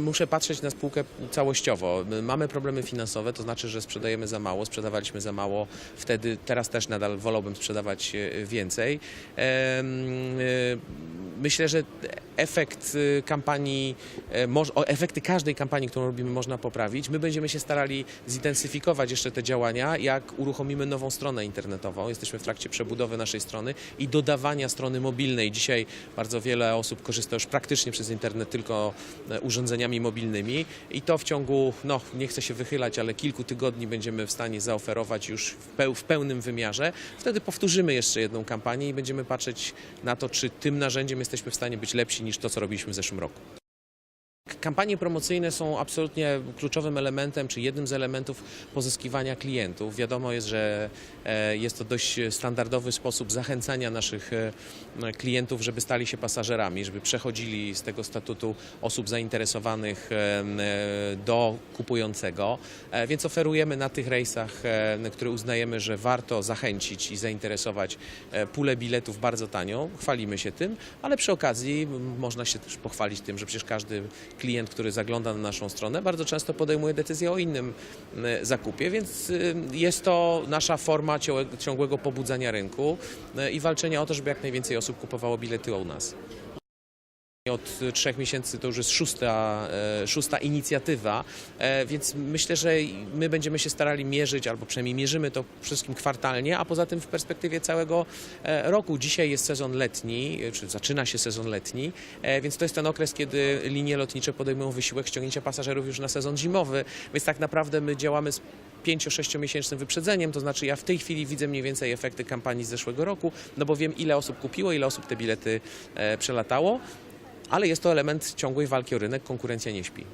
Muszę patrzeć na spółkę całościowo. My Mamy problemy finansowe, to znaczy, że sprzedajemy za mało, sprzedawaliśmy za mało wtedy, teraz też nadal wolałbym sprzedawać e, więcej. E, Myślę, że efekt e, kampanii, e, efekty każdej kampanii, którą robimy, można poprawić. My będziemy się starali zintensyfikować jeszcze te działania, jak uruchomimy nową stronę internetową. Jesteśmy w trakcie przebudowy naszej strony i dodawania strony mobilnej. Dzisiaj bardzo wiele osób korzysta już praktycznie przez internet tylko e, urządzeniami mobilnymi i to w ciągu, no nie chcę się wychylać, ale kilku tygodni będziemy w stanie zaoferować już w, w pełnym wymiarze. Wtedy powtórzymy jeszcze jedną kampanię i będziemy patrzeć na to, czy tym narzędziem jesteśmy w stanie być lepsi niż to, co robiliśmy w zeszłym roku. Kampanie promocyjne są absolutnie kluczowym elementem, czy jednym z elementów pozyskiwania klientów. Wiadomo jest, że e, jest to dość standardowy sposób zachęcania naszych e, klientów, żeby stali się pasażerami, żeby przechodzili z tego statutu osób zainteresowanych e, do kupującego. Więc oferujemy na tych rejsach, które uznajemy, że warto zachęcić i zainteresować pulę biletów bardzo tanią. Chwalimy się tym, ale przy okazji można się też pochwalić tym, że przecież każdy klient, który zagląda na naszą stronę, bardzo często podejmuje decyzję o innym zakupie, więc y, jest to nasza forma ciągłego pobudzania rynku y, i walczenia o to, żeby jak najwięcej osób kupowało bilety u nas. Od trzech miesięcy to już jest szósta, e, szósta inicjatywa, e, więc myślę, że my będziemy się starali mierzyć, albo przynajmniej mierzymy to wszystkim kwartalnie, a poza tym w perspektywie całego e, roku. Dzisiaj jest sezon letni, czy zaczyna się sezon letni, więc to jest ten okres, kiedy linie lotnicze podejmują wysiłek ściągnięcia pasażerów już na sezon zimowy, więc tak naprawdę my działamy z 5-6 miesięcznym wyprzedzeniem, to znaczy ja w tej chwili widzę mniej więcej efekty kampanii z zeszłego roku, no bo wiem ile osób kupiło, ile osób te bilety przelatało ale jest to element ciągłej walki o rynek, konkurencja nie śpi.